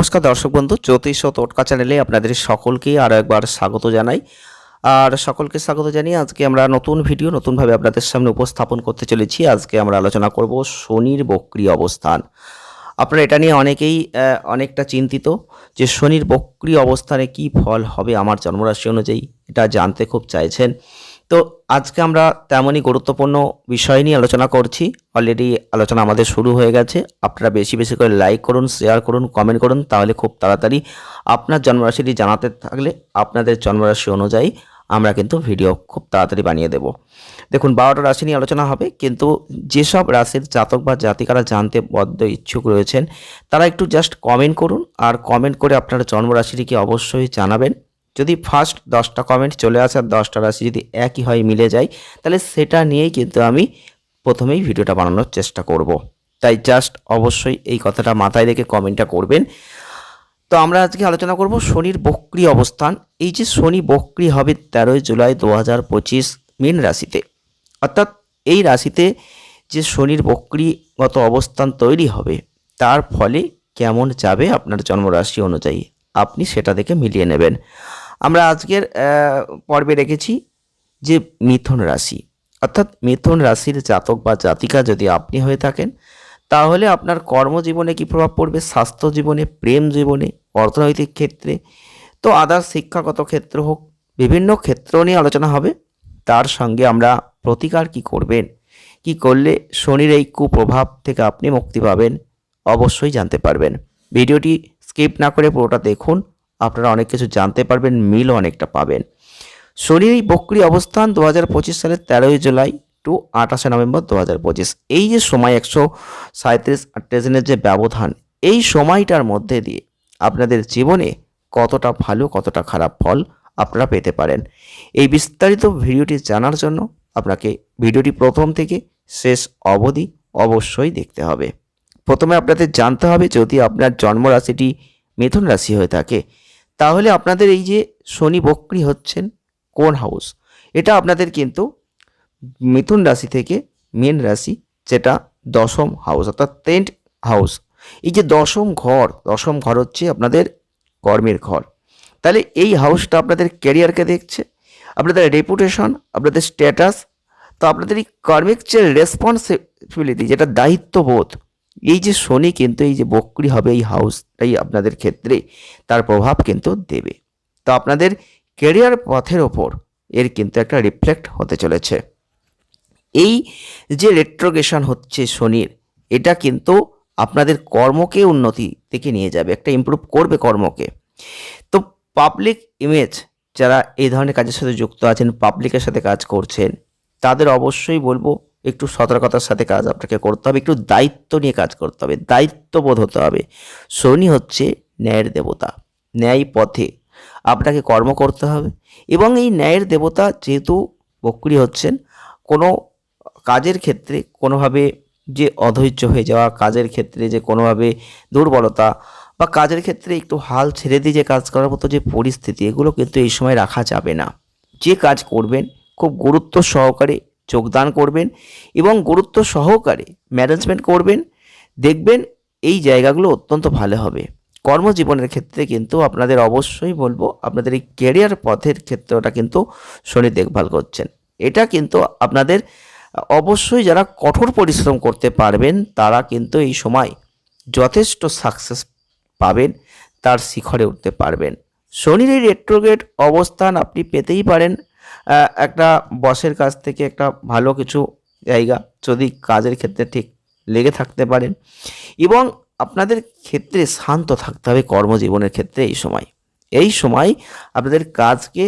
নমস্কার দর্শক বন্ধু, জ্যোতিষ ও টোটকা চ্যানেলে আপনাদের সকলকেই আরও একবার স্বাগত জানাই। আর সকলকে স্বাগত জানিয়ে আজকে আমরা নতুন ভিডিও নতুনভাবে আপনাদের সামনে উপস্থাপন করতে চলেছি। আজকে আমরা আলোচনা করব শনির বক্রি অবস্থান। আপনারা এটা নিয়ে অনেকেই অনেকটা চিন্তিত যে শনির বক্রি অবস্থানে কি ফল হবে আমার জন্মরাশি অনুযায়ী, এটা জানতে খুব চাইছেন। তো আজকে আমরা তেমনই গুরুত্বপূর্ণ বিষয় নিয়ে আলোচনা করছি। অলরেডি আলোচনা আমাদের শুরু হয়ে গেছে। আপনারা বেশি বেশি করে লাইক করুন শেয়ার করুন কমেন্ট করুন, তাহলে খুব তাড়াতাড়ি আপনার জন্মরাশিটি জানাতে থাকলে আপনাদের জন্মরাশি অনুযায়ী আমরা কিন্তু ভিডিও খুব তাড়াতাড়ি বানিয়ে দেব। দেখুন, বারোটা রাশি নিয়ে আলোচনা হবে, কিন্তু যেসব রাশির জাতক বা জাতিকারা জানতে বদ্ধ ইচ্ছুক রয়েছেন, তারা একটু জাস্ট কমেন্ট করুন। আর কমেন্ট করে আপনার জন্মরাশিটিকে অবশ্যই জানাবেন। যদি ফার্স্ট দশটা কমেন্ট চলে আসে আর দশটা রাশি যদি একই হয়, মিলে যায়, তাহলে সেটা নিয়েই কিন্তু আমি প্রথমেই ভিডিওটা বানানোর চেষ্টা করব। তাই জাস্ট অবশ্যই এই কথাটা মাথায় রেখে কমেন্টটা করবেন। তো আমরা আজকে আলোচনা করব শনির বক্রি অবস্থান। এই যে শনি বক্রি হবে তেরোই জুলাই দু হাজার পঁচিশ মীন রাশিতে। অর্থাৎ এই রাশিতে যে শনির বক্রিগত অবস্থান তৈরি হবে, তার ফলে কেমন যাবে আপনার জন্মরাশি অনুযায়ী, আপনি সেটা দেখে মিলিয়ে নেবেন। আমরা আজকের পর্বে রেখেছি যে মিথুন রাশি। অর্থাৎ মিথুন রাশির জাতক বা জাতিকা যদি আপনি হয়ে থাকেন, তাহলে আপনার কর্মজীবনে কি প্রভাব পড়বে? স্বাস্থ্য জীবনে, প্রেম জীবনে, অর্থনৈতিক ক্ষেত্রে, তো আদার শিক্ষাগত ক্ষেত্র হোক, বিভিন্ন ক্ষেত্র নিয়ে আলোচনা হবে। তার সঙ্গে আমরা প্রতিকার কি করবেন? কি করলে শনির এই কুপ্রভাব থেকে আপনি মুক্তি পাবেন? অবশ্যই জানতে পারবেন। ভিডিওটি স্কিপ না করে পুরোটা দেখুন। আপনারা অনেক কিছু জানতে পারবেন, মিলও অনেকটা পাবেন। শনির এই বক্রি অবস্থান দু হাজার পঁচিশ সালের তেরোই জুলাই টু আঠাশে নভেম্বর দু হাজার পঁচিশ। এই যে সময় একশো সাঁত্রিশ আটত্রিশ দিনের যে ব্যবধান, এই সময়টার মধ্যে দিয়ে আপনাদের জীবনে কতটা ভালো, কতটা খারাপ ফল আপনারা পেতে পারেন। এই বিস্তারিত ভিডিওটি জানার জন্য আপনাকে ভিডিওটি প্রথম থেকে শেষ অবধি অবশ্যই দেখতে হবে। প্রথমে আপনাদের জানতে হবে, যদি আপনার জন্মরাশিটি মিথুন রাশি হয়ে থাকে তাহলে আপনাদের এই যে শনি বক্রি হচ্ছেন, কোন হাউস? এটা আপনাদের কিন্তু মিথুন রাশি থেকে মেন রাশি, যেটা দশম হাউস, অর্থাৎ টেন্ট হাউস। এই যে দশম ঘর দশম ঘর হচ্ছে আপনাদের কর্মের ঘর। তাহলে এই হাউসটা আপনাদের ক্যারিয়ারকে দেখছে? আপনাদের রেপুটেশন আপনাদের স্ট্যাটাস তো আপনাদের এই কর্মিক যে রেসপন্সিবিলিটি যেটা দায়িত্ববোধ এই যে শনি কিন্তু এই যে বক্রি হবে এই হাউসটাই আপনাদের ক্ষেত্রে তার প্রভাব কিন্তু দেবে। তো আপনাদের ক্যারিয়ার পথের ওপর এর কিন্তু একটা রিফ্লেক্ট হতে চলেছে। এই যে রেট্রোগেশন হচ্ছে শনির, এটা কিন্তু আপনাদের কর্মকে উন্নতি থেকে নিয়ে যাবে, একটা ইমপ্রুভ করবে কর্মকে। তো পাবলিক ইমেজ যারা এই ধরনের কাজের সাথে যুক্ত আছেন পাবলিকের সাথে কাজ করছেন, তাদের অবশ্যই বলব একটু সতর্কতার সাথে কাজ আপনাকে করতে হবে, একটু দায়িত্ব নিয়ে কাজ করতে হবে, দায়িত্ববোধ হতে হবে। শনি হচ্ছে ন্যায়ের দেবতা, ন্যায় পথে আপনাকে কর্ম করতে হবে এবং এই ন্যায়ের দেবতা যেহেতু বক্রি হচ্ছেন, কোনো কাজের ক্ষেত্রে কোনোভাবে যে অধৈর্য হয়ে যাওয়া, কাজের ক্ষেত্রে যে কোনোভাবে দুর্বলতা বা কাজের ক্ষেত্রে একটু হাল ছেড়ে দিয়ে যে কাজ করার মতো যে পরিস্থিতি, এগুলো কিন্তু এই সময় রাখা যাবে না। যে কাজ করবেন, খুব গুরুত্ব সহকারে যোগদান করবেন এবং গুরুত্ব সহকারে ম্যানেজমেন্ট করবেন। দেখবেন এই জায়গাগুলো অত্যন্ত ভালো হবে। কর্মজীবনের ক্ষেত্রে কিন্তু আপনাদের অবশ্যই বলব, আপনাদের এই ক্যারিয়ার পথের ক্ষেত্রটা কিন্তু শনি দেখভাল করছেন। এটা কিন্তু আপনাদের অবশ্যই যারা কঠোর পরিশ্রম করতে পারবেন, তারা কিন্তু এই সময় যথেষ্ট সাকসেস পাবেন, তার শিখরে উঠতে পারবেন। শনির এই রেট্রোগেট অবস্থান আপনি পেতেই পারেন। একটা বসের কাছ থেকে একটা ভালো কিছু জায়গা যদি কাজের ক্ষেত্রে ঠিক লেগে থাকতে পারেন এবং আপনাদের ক্ষেত্রে শান্ত থাকতে হবে কর্মজীবনের ক্ষেত্রে এই সময়। এই সময় আপনাদের কাজকে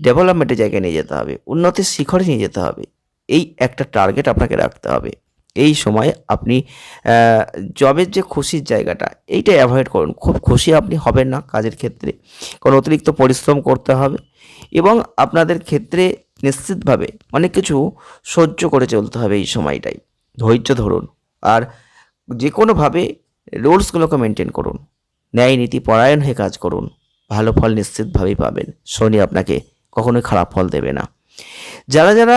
ডেভেলপমেন্টের জায়গায় নিয়ে যেতে হবে, উন্নতির শিখরে নিয়ে যেতে হবে। এই একটা টার্গেট আপনাকে রাখতে হবে। এই সময় আপনি জবের যে খুশির জায়গাটা, এইটা অ্যাভয়েড করুন। খুব খুশি আপনি হবেন না কাজের ক্ষেত্রে। কোনো অতিরিক্ত পরিশ্রম করতে হবে এবং আপনাদের ক্ষেত্রে নিশ্চিতভাবে অনেক কিছু সহ্য করে চলতে হবে এই সময়টাই। ধৈর্য ধরুন আর যে কোনোভাবে রুলসগুলোকে মেনটেন করুন। ন্যায় নীতি পরায়ণ হয়ে কাজ করুন। ভালো ফল নিশ্চিতভাবেই পাবেন। শনি আপনাকে কখনোই খারাপ ফল দেবে না। যারা যারা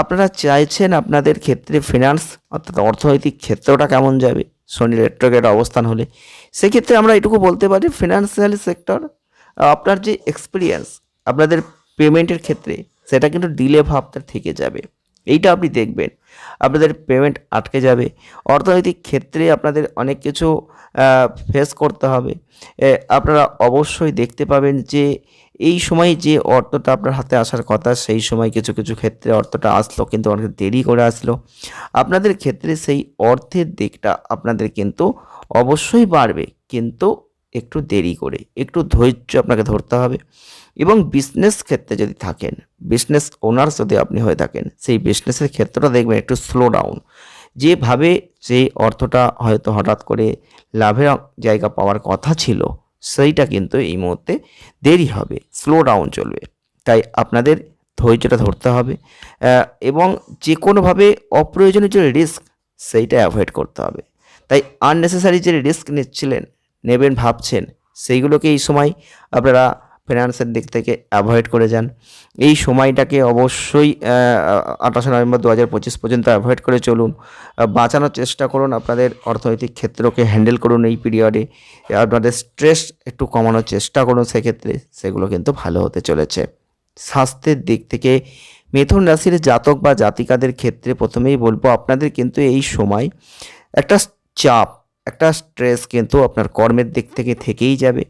আপনারা চাইছেন আপনাদের ক্ষেত্রে ফিনান্স অর্থাৎ অর্থনৈতিক ক্ষেত্রটা কেমন যাবে? শনি রেট্রোগেট অবস্থান হলে। সেক্ষেত্রে আমরা এটুকু বলতে পারি ফিনান্সিয়াল সেক্টর আপনার যে এক্সপিরিয়েন্স আপনাদের পেমেন্টের ক্ষেত্রে, সেটা কিন্তু ডিলে ভাবটা থেকে যাবে। এইটা আপনি দেখবেন। আপনাদের পেমেন্ট আটকে যাবে। অর্থনৈতিক ক্ষেত্রে আপনাদের অনেক কিছু ফেস করতে হবে। আপনারা অবশ্যই দেখতে পাবেন যে এই সময় যে অর্থটা আপনার হাতে আসার কথা, সেই সময় কিছু কিছু ক্ষেত্রে অর্থটা আসলো, কিন্তু অনেক দেরি করে আসলো। আপনাদের ক্ষেত্রে সেই অর্থের দিকটা আপনাদের কিন্তু অবশ্যই বাড়বে। কিন্তু একটু দেরি করে, একটু ধৈর্য আপনাকে ধরতে হবে। এবং বিজনেস ক্ষেত্রে যদি থাকেন বিজনেস ওনার্স যদি আপনি হয়ে থাকেন, সেই বিজনেসের ক্ষেত্রটা দেখবেন একটু স্লো ডাউন যেভাবে সেই অর্থটা হয়তো হঠাৎ করে লাভের জায়গা পাওয়ার কথা ছিল, সেইটা কিন্তু এই মুহূর্তে দেরি হবে স্লো ডাউন চলবে। তাই আপনাদের ধৈর্যটা ধরতে হবে এবং যে কোনোভাবে অপ্রয়োজনীয় যে রিস্ক সেইটা অ্যাভয়েড করতে হবে। তাই আননেসেসারি যে রিস্ক নিচ্ছিলেন নেবেন ভাবছেন, সেইগুলোকে এই সময় আপনারা ফিনান্সের দিক থেকে অ্যাভয়েড করে যান। এই সময়টাকে অবশ্যই আঠাশে নভেম্বর দু হাজার পঁচিশ পর্যন্ত অ্যাভয়েড করে চলুন। বাঁচানোর চেষ্টা করুন আপনাদের অর্থনৈতিক ক্ষেত্রকে হ্যান্ডেল করুন এই পিরিয়ডে আপনাদের স্ট্রেস একটু কমানোর চেষ্টা করুন, সেক্ষেত্রে সেগুলো কিন্তু ভালো হতে চলেছে। স্বাস্থ্যের দিক থেকে মিথুন রাশির জাতক বা জাতিকাদের ক্ষেত্রে প্রথমেই বলব, আপনাদের কিন্তু এই সময় একটা চাপ একটা স্ট্রেস কিন্তু আপনার কর্মের দিক থেকে থেকেই যাবে।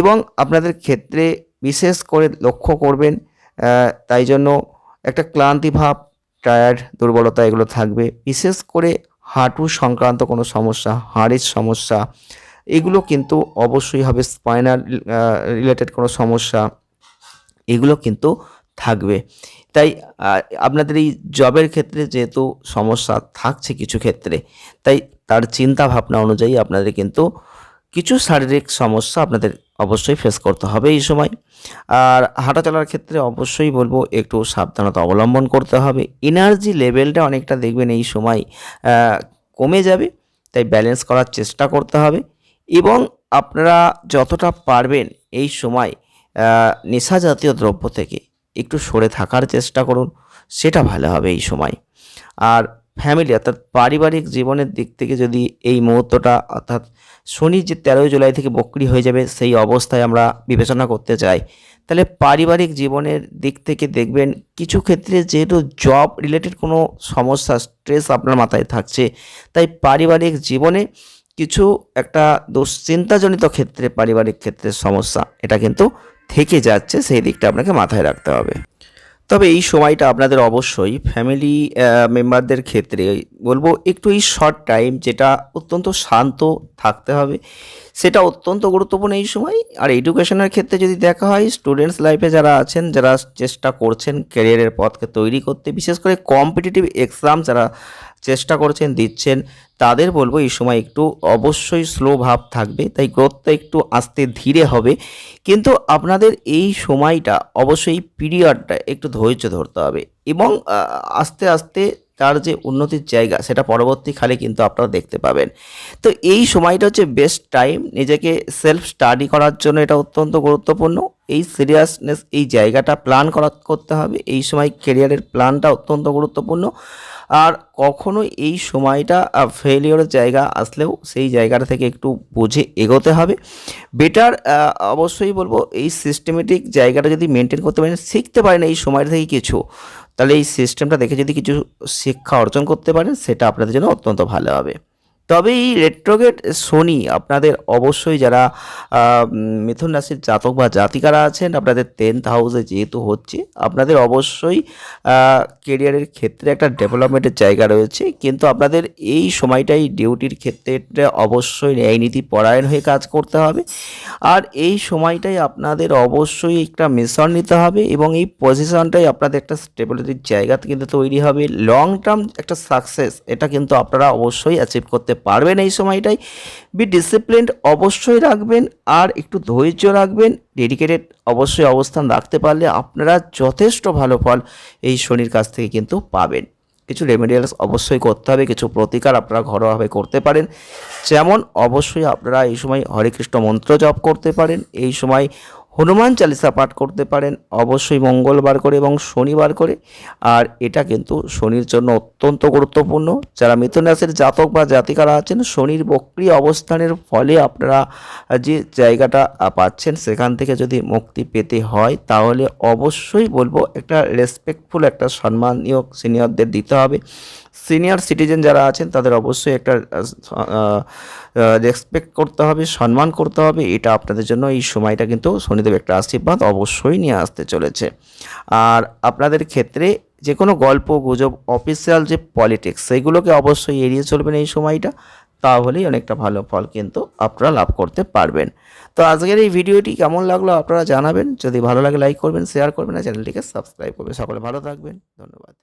এবং আপনাদের ক্ষেত্রে বিশেষ করে লক্ষ্য করবেন তাই জন্য একটা ক্লান্তি ভাব টায়ার্ড দুর্বলতা এগুলো থাকবে। বিশেষ করে হাঁটু সংক্রান্ত কোনো সমস্যা, হাড়ের সমস্যা, এগুলো কিন্তু অবশ্যই হবে স্পাইনাল রিলেটেড কোনো সমস্যা, এগুলো কিন্তু থাকবে। তাই আপনাদের এই জবের ক্ষেত্রে যেহেতু সমস্যা থাকছে কিছু ক্ষেত্রে, তাই তার চিন্তা ভাবনা অনুযায়ী আপনাদের কিন্তু কিছু শারীরিক সমস্যা আপনাদের অবশ্যই ফেস করতে হবে এই সময়। আর হাঁটা চলার ক্ষেত্রে অবশ্যই বলব একটু সাবধানতা অবলম্বন করতে হবে। এনার্জি লেভেলটা অনেকটা দেখবেন এই সময় কমে যাবে, তাই ব্যালেন্স করার চেষ্টা করতে হবে। এবং আপনারা যতটা পারবেন এই সময় নেশা জাতীয় দ্রব্য থেকে একটু সরে থাকার চেষ্টা করুন, সেটা ভালো হবে এই সময়। আর ফ্যামিলি অর্থাৎ পারিবারিক জীবনের দিক থেকে যদি এই মুহূর্তটা, অর্থাৎ শনি যে তেরোই জুলাই থেকে বক্রি হয়ে যাবে, সেই অবস্থায় আমরা বিবেচনা করতে চাই। তাহলে পারিবারিক জীবনের দিক থেকে দেখবেন, কিছু ক্ষেত্রে যেহেতু জব রিলেটেড কোনো সমস্যা স্ট্রেস আপনার মাথায় থাকছে, তাই পারিবারিক জীবনে কিছু একটা দুশ্চিন্তাজনিত ক্ষেত্রে, পারিবারিক ক্ষেত্রে সমস্যা, এটা কিন্তু থেকে যাচ্ছে, সেই দিকটা আপনাকে মাথায় রাখতে হবে। তবে এই সময়টা আপনাদের অবশ্যই ফ্যামিলি মেম্বারদের ক্ষেত্রে বলব একটু এই শর্ট টাইম যেটা অত্যন্ত শান্ত থাকতে হবে, সেটা অত্যন্ত গুরুত্বপূর্ণ এই সময়। আর এডুকেশনের ক্ষেত্রে যদি দেখা হয় স্টুডেন্টস লাইফে যারা আছেন, যারা চেষ্টা করছেন ক্যারিয়ারের পথকে তৈরি করতে, বিশেষ করে কম্পিটিটিভ এক্সাম যারা চেষ্টা করছেন, দিচ্ছেন, তাদের বলব এই সময় একটু অবশ্যই স্লো ভাব থাকবে, তাই গ্রোথটা একটু আস্তে ধীরে হবে। কিন্তু আপনাদের এই সময়টা অবশ্যই পিরিয়ডটা একটু ধৈর্য ধরতে হবে এবং আস্তে আস্তে তার যে উন্নতির জায়গা সেটা পরবর্তীকালে কিন্তু আপনারা দেখতে পাবেন। তো এই সময়টা হচ্ছে বেস্ট টাইম নিজেকে সেলফ স্টাডি করার জন্য এটা অত্যন্ত গুরুত্বপূর্ণ। এই সিরিয়াসনেস এই জায়গাটা প্ল্যান করা, করতে হবে। এই সময় কেরিয়ারের প্ল্যানটা অত্যন্ত গুরুত্বপূর্ণ। আর কখনো এই সময়টা ফেলিওরের জায়গা আসলেও সেই জায়গাটা থেকে একটু বুঝে, এগোতে হবে। বেটার অবশ্যই বলব, এই সিস্টেমেটিক জায়গাটা যদি মেনটেন করতে পারেন, শিখতে পারেন এই সময়টা থেকে কিছু, তাহলে এই সিস্টেমটা দেখে যদি কিছু শিক্ষা অর্জন করতে পারেন, সেটা আপনাদের জন্য অত্যন্ত ভালো হবে। তবে এই রেট্রোগেট শনি আপনাদের অবশ্যই যারা মিথুন রাশির জাতক বা জাতিকারা আছেন, আপনাদের টেন্থ হাউসে যেহেতু হচ্ছে, আপনাদের অবশ্যই কেরিয়ারের ক্ষেত্রে একটা ডেভেলপমেন্টের জায়গা রয়েছে, কিন্তু আপনাদের এই সময়টাই ডিউটির ক্ষেত্রে অবশ্যই ন্যায়নীতি পরায়ণ হয়ে কাজ করতে হবে। আর এই সময়টাই আপনাদের অবশ্যই একটা মিশন নিতে হবে এবং এই পজিশনটাই আপনাদের একটা স্টেবিলিটির জায়গা কিন্তু তৈরি হবে। লং টার্ম একটা সাকসেস এটা কিন্তু আপনারা অবশ্যই অ্যাচিভ করতে পারবেন এই সময়টাই বি ডিসিপ্লিন অবশ্যই রাখবেন, আর একটু ধৈর্য রাখবেন ডেডিকেটেড অবশ্যই অবস্থান রাখতে পারলে আপনারা যথেষ্ট ভালো ফল এই শনির কাছ থেকে কিন্তু পাবেন। কিছু রেমেডিয়ালস অবশ্যই করতে হবে, কিছু প্রতিকার আপনারা ঘরোয়াভাবে করতে পারেন। যেমন, অবশ্যই আপনারা এই সময় হরে কৃষ্ণ মন্ত্র জপ করতে পারেন, এই সময় হনুমান চালিসা পাঠ করতে পারেন। অবশ্যই মঙ্গলবার করে এবং শনিবার করে। আর এটা কিন্তু শনির জন্য অত্যন্ত গুরুত্বপূর্ণ। যারা মিথুন রাশির জাতক বা জাতিকারা আছেন, শনির বক্রিয় অবস্থানের ফলে আপনারা যে জায়গাটা পাচ্ছেন, সেখান থেকে যদি মুক্তি পেতে হয়, তাহলে অবশ্যই বলব একটা রেসপেক্টফুল একটা সম্মানীয় সিনিয়রদের দিতে হবে। সিনিয়র সিটিজেন যারা আছেন, তাদের অবশ্যই একটা রেসপেক্ট করতে হবে, সম্মান করতে হবে, এটা আপনাদের জন্য এই সময়টা কিন্তু শনিদেব একটা আশীর্বাদ অবশ্যই নিয়ে আসতে চলেছে। আর আপনাদের ক্ষেত্রে যে কোনো গল্প, গুজব অফিসিয়াল যে পলিটিক্স সেইগুলোকে অবশ্যই এড়িয়ে চলবেন এই সময়টা, তাহলেই অনেকটা ভালো ফল কিন্তু আপনারা লাভ করতে পারবেন। তো আজকের এই ভিডিওটি কেমন লাগল আপনারা জানাবেন। যদি ভালো লাগে লাইক করবেন শেয়ার করবেন, আর চ্যানেলটিকে সাবস্ক্রাইব করবেন। সকলে ভালো থাকবেন। ধন্যবাদ।